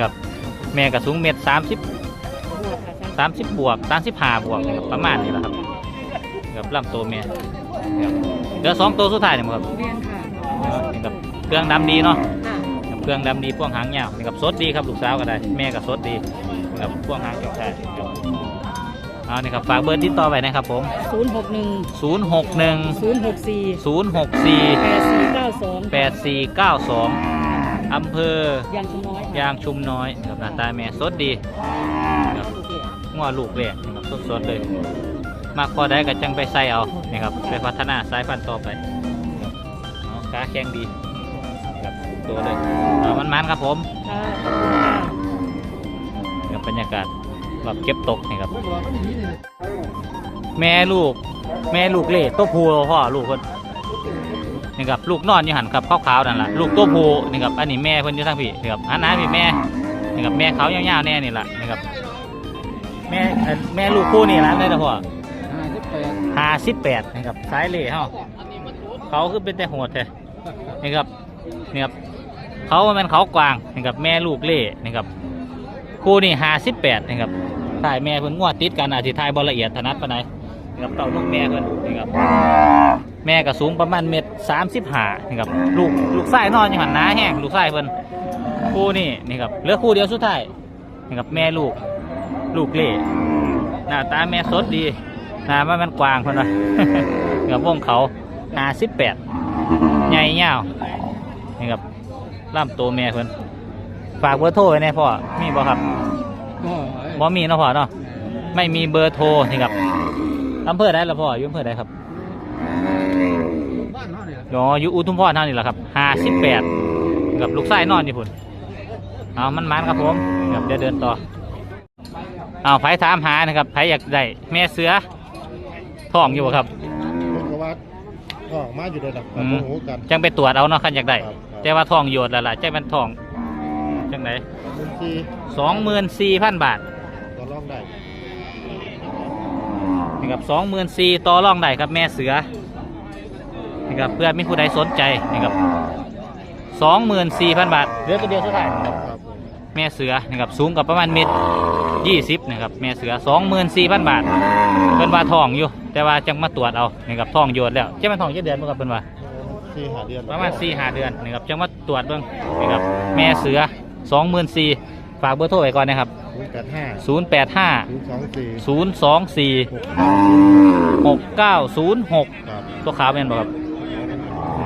ครับ แม่กับสูงเมตรสามสิบสามสิบบวกสามสิบห้าบวกนี่ครับประมาณนี้แหละครับนี่ครับลำตัวแม่นี่ครับเหลือสองตัวสุดท้ายเนี่ยครับเรียนค่ะนี่ครับเครื่องดำดีเนาะค่ะครับเครื่องดำดีพ่วงหางยาวนี่ครับสดดีครับลูกสาวก็ได้ แม่ก็สดดีนี่ครับพ่วงหางยาวใช่เอานี่ครับฝากเบอร์ติดต่อไว้นะครับผม ศูนย์หกหนึ่งศูนย์หกหนึ่งศูนย์หกสี่ศูนย์หกสี่แปดสี่เก้าสองแปดสี่เก้าสองอำเภอยังชน้อ ยยางชุ่มน้อยครับหน้าตาแม่สดดีครับงัวลูกแรกนะครับสดๆเลย มากพอได้ก็จังไปใส่เอานะครับไปพัฒนาสายพันธุ์ต่อไปเอาขาแข็งดีครับตัวเลยเอามันมันๆครับผมกับบรรยากาศแบบเก็บตกนี่ครับ แม่ลูก แม่ลูกเล่ตัวผู้พ่อลูกคน นี่ครับลูกนอนอยู่หันครับขาวๆนั่นแหละลูกตัวผู้นี่ครับอันนี้แม่เพิ่นอยู่ทางพี่นี่ครับหันหน้าพี่แม่นี่ครับแม่เขาวยาวๆแน่นี่แหละนี่ครับแม่แม่ลูกคู่นี่ร้านเลยนะพ่อห้าสิบแปดห้าสิบแปดนะครับสายเล่เฮาเขาคือเป็นแต่โหดแท้นี่ครับนี่ครับเขามันเขากวางนี่ครับแม่ลูกเล่นี่ครับคู่นี่ห้าสิบแปดนี่ครับถ่ายแม่เพิ่นงวดติดกันอาทิถ่ายบอละเอียดถนัดปานใน ครับเต่าลูกแม่เพิ่นนี่ครับแม่ก็สูงประมาณเมตรสามสิบห้านี่ครับลูกลูกไส้นอนอยู่หันหน้าแห้งลูกไส้เพิ่นคู่นี่นี่ครับเหลือคู่เดียวสุดท้ายนี่ครับแม่ลูกลูกเล่หน้าตาแม่สดดีนามันมันกว้างคนละกับวงเขาหาสิบแปดใหญ่ยาวนี่ครับล่ำตัวแม่เพิ่นฝากเบอร์โทรไว้แน่พ่อมีบ่ครับก็บ่มีเนาะพ่อเนาะไม่มีเบอร์โทรนี่ครับ อำเภอใดละพ่ออยู่อำเภอใดครับบ้านเขาเนี่ย อ๋ออยู่อุทุมพรเท่านี้แหละครับห้าสิบแปดกับลูกไส้นอนอยู่พุ่นเอามันมันครับผมครับเดี๋ยวเดินต่อเอาไผถามหานะครับไผอยากได้แม่เสือท้องอยู่บ่ครับเพิ่นก็ว่าออกมาอยู่ในดับกับอืม โมโหกัน จังไปตรวจเอาเนาะคันอยากได้ครับครับแต่ว่าทองโยดแล้วล่ะจังเป็นทองจังไหนบุญทีสองหมื่นสี่พันบาท ก็ร้องได้นี่ ครับสองหมื่นสี่ต่อรองได้ครับแม่เสือนี่ครับเพื่อมีผู้ใดสนใจนี่ครับสองหมื่นสี่พันบาทเหลือตัวเดียวสุดท้ายครับครับผมแม่เสือนี่ครับสูงกับประมาณเมตรยี่สิบนะครับแม่เสือสองหมื่นสี่พันบาทเพิ่นว่าทองอยู่ แต่ว่าจังมาตรวจเอานี่ครับทองโยดแล้วจะมันทองกี่เดือนบ่ครับเพิ่นว่าที่หาเดือนประมาณสี่ห้าเดือนนี่ครับจังมาตรวจเบิ่งนี่ครับแม่เสือสองหมื่นสี่ฝากเบอร์โทรไว้ก่อนนะครับศู นย์แปดห้าศูนย์แปดห้าศูนย์สองสี่ศูนย์สองสี่หกเก้าศูนย์หกเก้าศูนย์หกครับตัวขาวเป็นบ่ครับ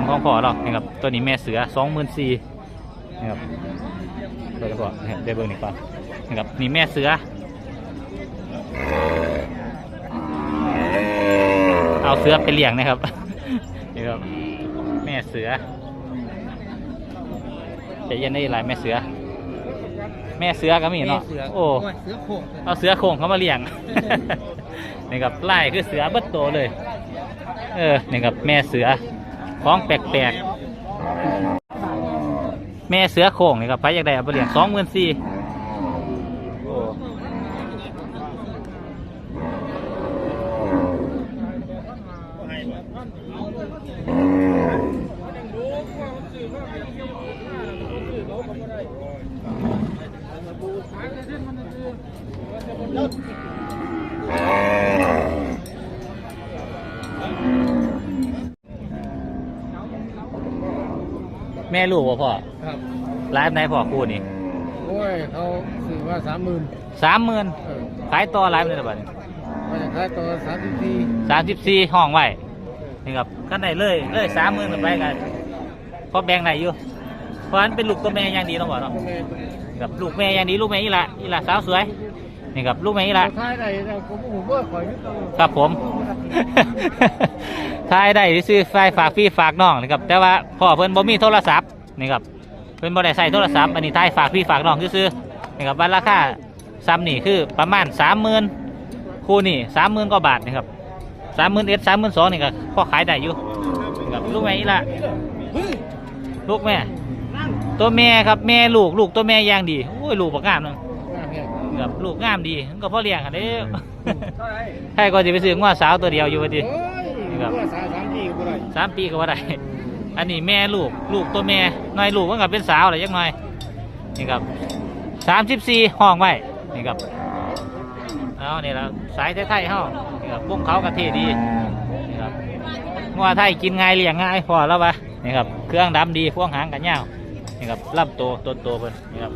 ของพ่อเรานี่ครับตัวนี้แม่เสือสองหมื่นสี่นี่ครับเดี๋ยวก่อนนะครับเดี๋ยวเบิ่งนี่ก่อนนี่ครับนี่แม่เสือ เอาเสือไปเลี้ยงนะครับ นี่ครับแม่เสือจะเย็นได้หลายแม่เสือ แม่เสือก็มีเนาะโอ้เสือโขกเอาเสือโคร่งเขามาเลี้ยง นี่ครับไล่คือเสือเบิดโตวเลย เออนี่ครับแม่เสือของแปลกๆแม่เสือโคร่งนี่ครับไปอยากได้เอาไปเลี้ยงสองหมื่นสี่ ลูกบ่พ่อครับไลฟ์ไหนพ่อคู่นี่โอ้ยเขาสื่อว่าสามหมื่นสามหมื่นเออขายต่อไลฟ์เลยนะบัดนี้มาจากค่ายตัวสามสิบสี่สามสิบสี่ห้องไว้นี่ครับขั้นไหนเลยเลยสามหมื่นไปกันพอแบ่งไหนอยู่เพราะฉะนั้นเป็นลูกตัวแม่อย่างดีต้องบอกเนาะแม่กับลูกแม่อย่างดีลูกแม่อีหละอีหละสาวสวยนี่ครับลูกแม่อีหละตัวท้ายได้แล้วผมผมว่าข่อยนิดเดียวครับผม ทายได้ซื้อไฟฝากพี่ฝากน้องนะครับแต่ว่าพ่อเพิ่นบ่มีโทรศัพท์ นี่ครับเพิ่นบ่ได้ใส่โทรศัพท์อันนี้ทายฝากพี่ฝากน้องซื้อๆนี่ครับวันราคาซ้ำนี่คือประมาณสามหมื่นคู่นี่สามหมื่นกว่าบาทนะครับสามหมื่นเอ็ดสามหมื่นสองนี่ก็พอขายได้อยู่นี่ครับลูกแม่อีหละลูกแม่ ตัวแม่ครับแม่ลูกลูกตัวแม่อย่างดีโอ้ยลูกบักงามเนึงครับลูกงามดีมันก็พ่อเลี้ยงกันเด้ใครก็จะไปซื้อว่าสาวตัวเดียวอยู่พอดีโอ้ยครับว่าสามสามปีก็ได้สามปีก็ว่าได้ อันนี้แม่ลูกลูกตัวแม่น้อยลูกมันก็เป็นสาวอะไรยังไงนี่ครับสามสิบสี่ห้องไว้นี่ครับเอานี่แล้วสายไทยๆเฮานี่ครับพวกเขากระเทดีนี่ครับงัวไทยกินง่ายเลี้ยงง่ายพอแล้วปะนี่ครับเครื่องดำดีพวงหางกันยาวนี่ครับลำโตต้นโตเพิ่นนี่ครับ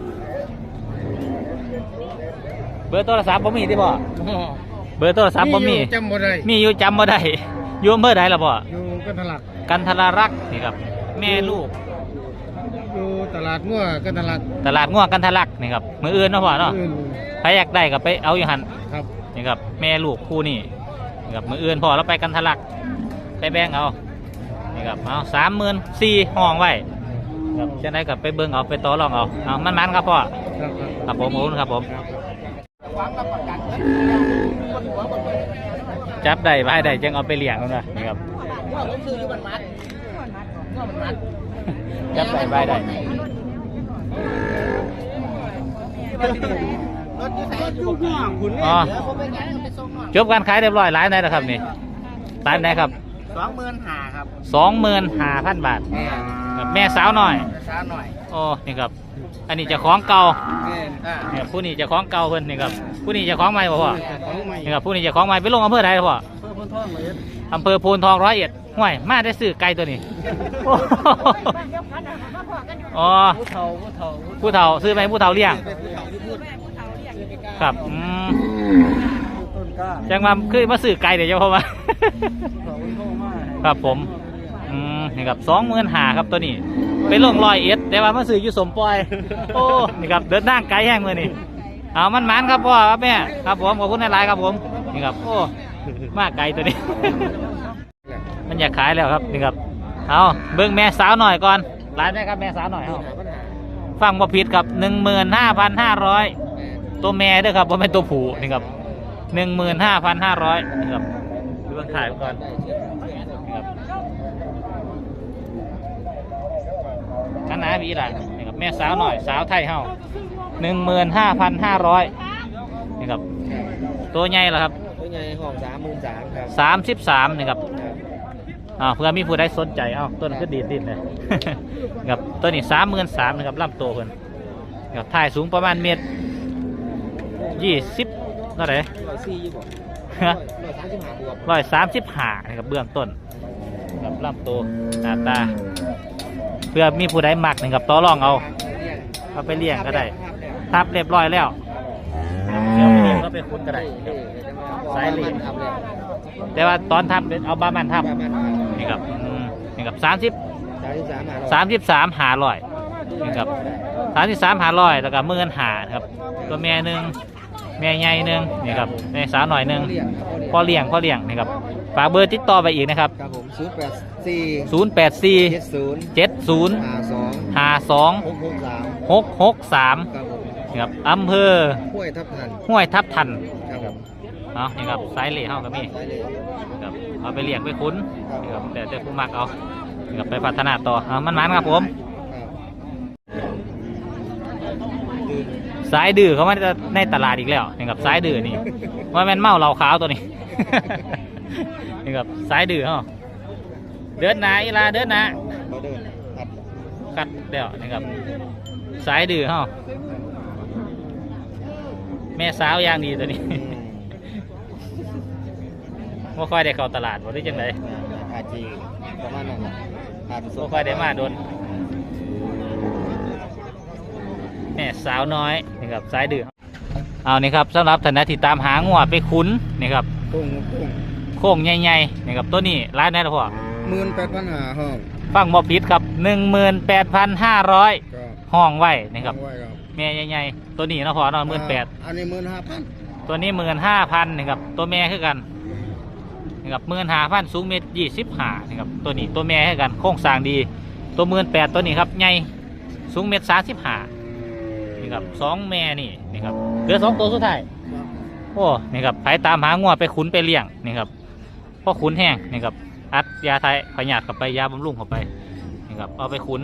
เบอร์โทรศัพท์ผมมีที่บ่เบอร์โทรศัพท์ผมมีจำบ่ได้มีอยู่จำบ่ได้ อยู่อำเภอใดล่ะบ่อยู่กันทะลักกันทรารักษ์นี่ครับ แม่ลูก อยู่ตลาดงัวกันทะลักตลาดง่วงกันทะลักนี่ครับมืออื่นเนาะพ่อเนาะอื่นใครอยากได้ก็ไปเอาอยู่หันครับนี่ครับ แม่ลูกคู่นี่นี่ครับมืออื่นพ่อเราไปกันทะลัก ไปแบ่งเอานี่ครับเอาสามหมื่นสี่ห้องไว้ครับจะได้กับไปเบิ่งเอาไปต่อรองเอาเอามันมันๆครับพ่อครับครับครับผมขอบคุณครับผม จับได้ไปได้จังเอาไปเลี้ยงกันนะนี่ครับจับได้ไปได้อ๋อจบการขายเรียบร้อยร้านไหนนะครับนี่ร้านไหนครับสองหมื่นห้าครับสองหมื่นห้าพันบาทครับแม่สาวหน่อยช้าหน่อยโอ้นี่ครับ อันนี้เจะของเก่าแม่อ่าเนี่ยผู้นี้เจะของเก่าเพิ่นนี่ครับผู้นี้เจะของใหม่บ่พ่อของใหม่นี่ครับผู้นี้เจะของใหม่ไปลงอำเภอใดพ่อเพื่อพ้นท่องเลยอำเภอโพนทองร้อยเอ็ดห่วยมาได้ซื้อไก่ตัวนี้โอ้โหอ๋อผู้เฒ่าผู้เฒ่าผู้เฒ่าซื้อไปให้ผู้เฒ่าเลี้ยงเป็นผู้เฒ่าที่พูดครับอืมต้นกล้าจังมาคือมาซื้อไก่เดี๋ยวเจ้าพ่อมาเขาเข้ามาครับผมอืม นี่ครับสองหมื่นหาครับตัวนี้ เป็นลงลอยเอ็ดแต่ว่ามาซื้ออยู่สมปอย โอ้ นี่ครับเดินทางไกลแห้งมือนี่เอามันมันครับพ่อครับแม่ครับผมขอบคุณในลน์ครับผม นี่ครับ โอ้ มาไกลตัวนี้ มันอยากขายแล้วครับ นี่ครับ เอาเบิ้งแม่สาวหน่อยก่อนร้านแม่ครับแม่สาวหน่อยเอาฟังบ่ผิดครับหนึ่งหมื่นห้าพันห้าร้อยตัวแม่ด้วยครับว่าเป็นตัวผูนี่ครับหนึ่งหมื่นห้าพันห้าร้อยนี่ครับดูเบิ้งขายก่อนครับ คณะวีหลังนี่ครับแม่สาวหน่อยสาวไทยเฮาหนึ่งหมื่นห้าพันห้าร้อยนี่ครับตัวใหญ่แล้วครับเป็นไงห้องสามหมื่นสามครับสามสิบสามนี่ครับอ่าเพื่อมีผู้ใดสนใจเอ้าต้นก็ดีดดินเลยครับตัวนี้สามหมื่นสามนะครับลำตัวเพิ่นครับถ่ายสูงประมาณเมตรยี่สิบเท่าไหร่ร้อยสี่ยี่บ่ฮะร้อยสามสิบห้าบวกร้อยสามสิบห้านะครับเบื้องต้นครับลำตัวหน้าตาเพื่อมีผู้ใดมักนะครับต่อรองเอา เอาไปเลี้ยงก็ได้ทับเรียบร้อยแล้วเดี๋ยวไปเลี้ยงก็ไปคุ้นก็ได้ครับสายเหล็กครับเลยแต่ว่าตอนทับเป็นเอาบามันทับประมาณนี่ครับอืมนี่ครับสามสิบสามสิบสามหาร้อยสามสิบสามหาร้อยนี่ครับสามสิบสามหาร้อยแล้วก็หมื่นหาครับตัวแม่หนึ่งแม่ใหญ่หนึ่งนี่ครับแม่สาวหน่อยหนึ่งเลี้ยงครับพ่อเลี้ยงพ่อเลี้ยงนี่ครับ ฝากเบอร์ติดต่อไปอีกนะครับ ครับผมศูนย์แปดสี่ศูนย์แปดสี่เจ็ดศูนย์เจ็ดศูนย์ห้าสองห้าสองหกหกสามหกหกสามครับผมนี่ครับอำเภอห้วยทับทันห้วยทับทันครับผมเอานี่ครับสายเหล่เฮาก็มีได้เลยครับเอาไปเลี้ยงไปคุ้นนี่ครับแต่แต่ผู้มักเอานี่ครับไปพัฒนาต่อเอามันมันๆครับผมสายดื้อเขามาในตลาดอีกแล้วนี่ครับสายดื้อนี่ว่าแม่นเมาเหล้าขาวตัวนี้ นี่ครับสายดื้อเฮาเดินหนาอีลาเดินหนาเราเดินครับกัดเดี๋ยวนี่ครับสายดื้อเฮาแม่สาวอย่างดีตัวนี้ว่าค่อยได้เข้าตลาดบ่ได้จังไดอาจีประมาณนั้นอาจจะบ่ค่อยได้มาโดนแม่สาวน้อยนี่ครับสายดื้อเอานี่ครับสำหรับท่านใดที่ตามหางัวไปคุ้นนี่ครับพุ่งพุ่ง โค้งใหญ่ๆนี่ครับตัวนี้ร้านไหนล่ะพ่อหมื่นแปดพันหาห้องฟังบ่ผิดครับ18,500ก็ห้องไว้นี่ครับไว้ครับแม่ใหญ่ๆตัวนี้เนาะพ่อเนาะ18,000อันนี้หมื่นห้าพันตัวนี้15,000นี่ครับตัวแม่คือกันนี่ครับ15,000สูงเมตร25นี่ครับตัวนี้ตัวแม่คือกันโครงสร้างดี ตัว18,000ตัวนี้ครับใหญ่สูงเมตร35นี่ครับสองแม่นี่นี่ครับเหลือสองตัวสุดท้าย โอ้ นี่ครับไปตามหางัวไปขุนไปเลี้ยง นี่ครับพ อขุนแห้งนี่ครับอัดยาไทยพยาธิเข้าไปยาบำรุงเข้าไปนี่ครับเอาไปขุน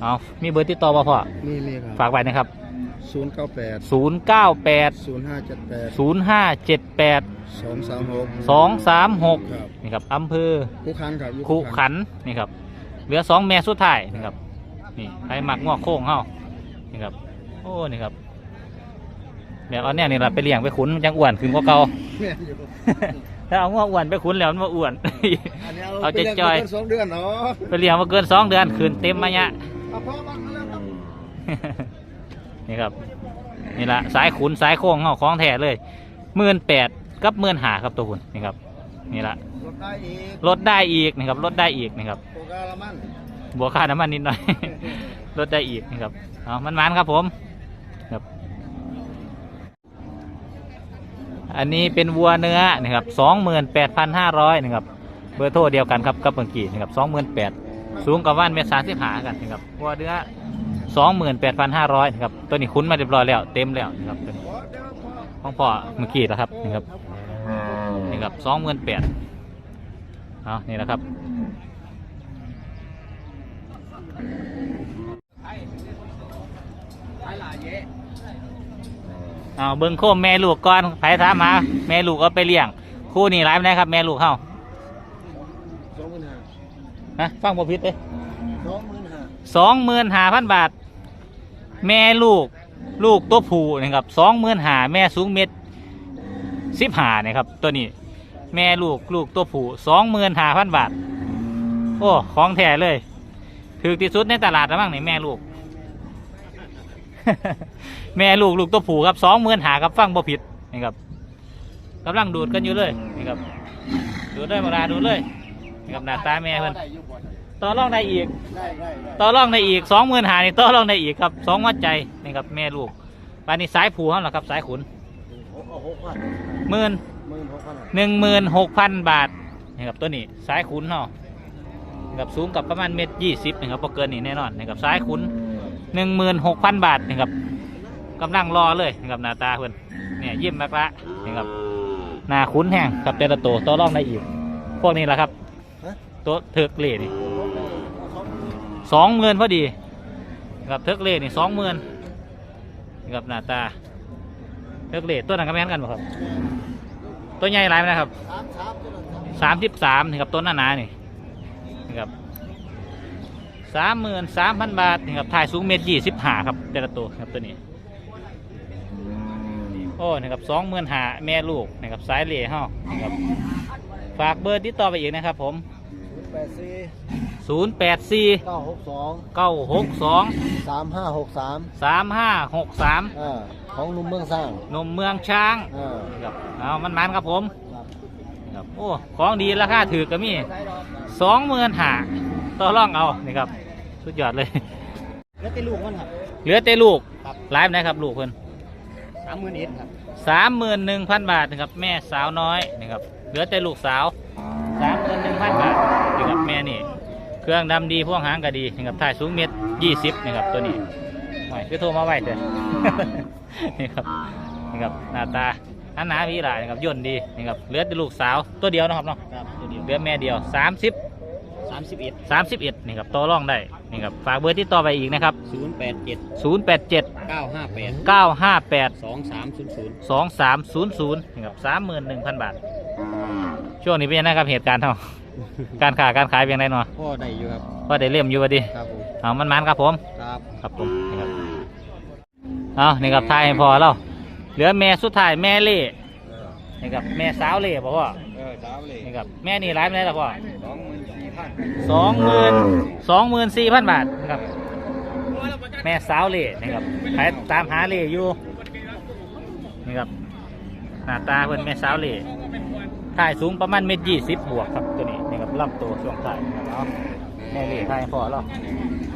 เอามีเบอร์ติดต่อป่ะพ่อมีมีครับฝากไว้นะครับศูนย์เก้าแปด0 9 8ศูนย์ห้าเจ็ดแปด0 5 7 8สองสามหก2 3ครับ6นี่ครับอำเภอคู่คันครับอยู่ขุขันนี่ครับเหลือสองแม่สุดท้ายนี่ครับนี่ใครมักงัวโค้งเฮานี่ครับโอ้นี่ครับ แบบเอาเนี่ยนี่เราไปเลี้ยงไปขุนมันจังอ้วนขึ้นกว่าเก่า แม่นอยู่ถ้าเอาง้ออ้วนไปขุนแล้วมันมาอ้วน อันนี้เอาไปลี้งจอยๆเกินสองเดือนเนาะไปเลี้ยงมาเกินสองเดือนคืนเต็มมาเนี่ยเอาพ่อบ้านมาแล้วครับนี่ครับ นี่ละสายขุนสายโค้งเฮาของแท้เลยหมื่นแปดกับหมื่นหาครับตัวคุณนี่ครับ นี่ละรถได้อีกลดได้อีกนะครับลดได้อีกนะครับโปรกาละมัน บวกค่าน้ำมันนิดหน่อย ลดได้อีกนะครับเอามันมันๆครับผมครับ อันนี้เป็นวัวเนื้อนะครับสองหมื่นแปดพันห้าร้อยนะครับ เบอร์โทรเดียวกันครับกับเมื่อกี้นะครับสองหมื่นแปดสูงกับว่านเมตรสามสิบหากันนะครับวัวเนื้อสองหมื่นแปดพันห้าร้อยนะครับ ตัวนี้คุ้นมาเรียบร้อยแล้ว เต็มแล้วนะครับตัวนี้ของพ่อเมื่อกี้แล้วครับนี่ครับนี่ครับสองหมื่นแปดเอานี่แหละครับ เอาเบิ้งโคมแม่ลูกก่อนไผถามหาแม่ลูกเอาไปเลี้ยง คู่นี้ร้ายไม่ได้ครับ แม่ลูกเข้าสองหมื่นห้านะฟังบ่ผิดเลยสองหมื่นห้าสองหมื่นห้าพันบาท แม่ลูกลูกตัวผู้นะครับสองหมื่นห้าแม่สูงเม็ดสิบห้านะครับ ตัวนี้ แม่ลูกลูกตัวผู้สองหมื่นห้าพันบาท โอ้ของแท้เลยถือที่สุดในตลาดแล้วมั้งนี่แม่ลูก แม่ลูกลูกตัวผู้ครับสองหมื่นหาครับฟังบ่ผิดนี่ครับกำลังดูดกันอยู่เลยนี่ครับดูดเลยมาลาดูดเลยนี่ครับหน้าตาแม่เพิ่นได้อยู่บ่ได้ต่อรองได้อีกต่อรองได้อีกสองหมื่นหานี่ต่อรองได้อีกครับสองวัดใจนี่ครับแม่ลูกปานี้สายผูเขาเหรอครับสายขุนหมื่นหนึ่งหมื่นหกพันบาทนี่ครับตัวนี้สายขุนเนาะนี่ครับสูงกับประมาณเมตรยี่สิบนะครับพอเกินนี่แน่นอนนี่ครับสายขุนหนึ่งหมื่นหกพันบาทนี่ครับ กำลังรอเลยนี่ครับหน้าตาเพื่อนเนี่ยยิ้มมากละนี่ครับหน้าขุนแห้งกับเตละโตวต่อรองได้อีก พวกนี้แหละครับฮะตัวเถิกเล่นี่สองหมื่นพอดีนี่ครับเถิกเล่นี่สองหมื่นนี่ครับหน้าตาเถิกเล่ตัวนั้นก็แม่นกันป่ะครับ ตัวใหญ่หลายไหมนะครับสามสามเท่านั้นครับสามสิบสามนี่ครับต้นหน้าหนานี่นี่ครับสามหมื่นสามพันบาทนี่ครับถ่ายสูงเมตรยี่สิบห้าครับแต่ละตัวครับตัวนี้ โอ้นี่ครับสองหมื่นหาแม่ลูกนี่ครับสายเหล่เฮานี่ครับฝากเบอร์ติดต่อไปอีกนะครับผมแปดสี่ศูนย์แปดสี่เก้าหกสองเก้าหกสองสามห้าหกสามสามห้าหกสามอ่าของหนุ่มเมืองสร้างนมเมืองช้างอ่านี่ครับเอามันมันครับผมครับนี่ครับโอ้ของดีราคาถือก็มีสองหมื่นหาต่อรองเอานี่ครับสุดยอดเลย แล้วเป็นลูกมันครับเหลือแต่ลูกครับไลฟ์นะครับลูกเพิ่น สามหมื่นเอ็ดครับสามหมื่นหนึ่งพันบาทนะครับแม่สาวน้อยนะครับเหลือแต่ลูกสาวสามหมื่นหนึ่งพันบาทนะครับแม่นี่ เครื่องดำดีพวกหางก็ดีนะครับถ่ายสูงเมตรยี่สิบนะครับตัวนี้หน่อยคือโทรมาไว้เถอะนี่ครับนี่ครับหน้าตาอันหนาพี่หลายนะครับย่นดีนี่ครับเหลือแต่ลูกสาวตัวเดียวนะครับเนาะครับตัวเดียวเหลือแม่เดียวสามสิบสามสิบเอ็ดสามสิบเอ็ดนี่ครับต่อรองได้ นี่ครับฝากเบอร์ที่ต่อไปอีกนะครับ ศูนย์แปดเจ็ดศูนย์แปดเจ็ดเก้าห้าแปดเก้าห้าแปดสองสามศูนย์ศูนย์ สองสามศูนย์ศูนย์นี่ครับสามหมื่นหนึ่งพันบาท ช่วงนี้เป็นยังไงครับเหตุการณ์เท่า การขาการขายเป็นยังไงเนาะพ่อได้อยู่ครับ ก็ได้เล่มอยู่พอดีครับผมเอามันมันๆครับผม ครับ ครับผมนี่ครับเอานี่ครับทายให้พอแล้วเหลือแม่สุดท้ายแม่เล่นี่ครับแม่สาวเล่บอกว่าเออสามเลยนี่ครับแม่นี่ร้ายไม่ได้หรอกพ่อสองหมื่น สี่พันสองหมื่นสองหมื่นสี่พันบาทนะครับ แม่สาวเล่นะครับใครตามหาเล่อยู่นี่ครับหน้าตาเพิ่นแม่สาวเล่ถ่ายสูงประมาณเมตรยี่สิบบวกครับตัวนี้นี่ครับลำตัวช่วงถ่ายนะครับเอาแม่เล่ถ่ายให้พอแล้ว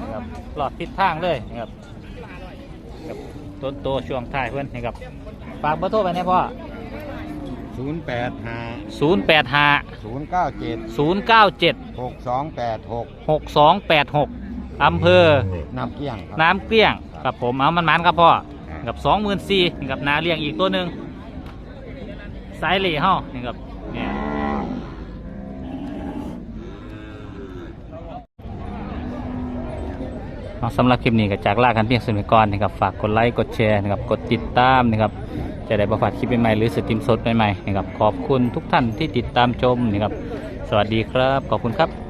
นะครับหลอดทิศทางเลยนะครับครับต้นโตช่วงถ่ายเพื่อนนะครับฝากเบอร์โทรไปนะพ่อ ศูนย์แปดห้าศูนย์แปดห้าศูนย์เก้าเจ็ดศูนย์เก้าเจ็ดหกสองแปดหกหกสองแปดหกอำเภอ น้ำเกี้ยงครับ น้ำเกลี้ยงกับผมเอามันมันๆครับพ่อกับสองหมื่นสี่กับนาเลี้ยงอีกตัวหนึ่งสายเหล่เฮานี่ครับเนี่ยเอาสำหรับคลิปนี้ก็จากลากันเพียงส่วนไปก่อนนะครับฝากกดไลค์กดแชร์นะครับกดติดตามนะครับ จะได้ประฝาดคลิปใหม่ๆหรือสตรีมสดใหม่ๆนะครับขอบคุณทุกท่านที่ติดตามชมนะครับ สวัสดีครับ ขอบคุณครับ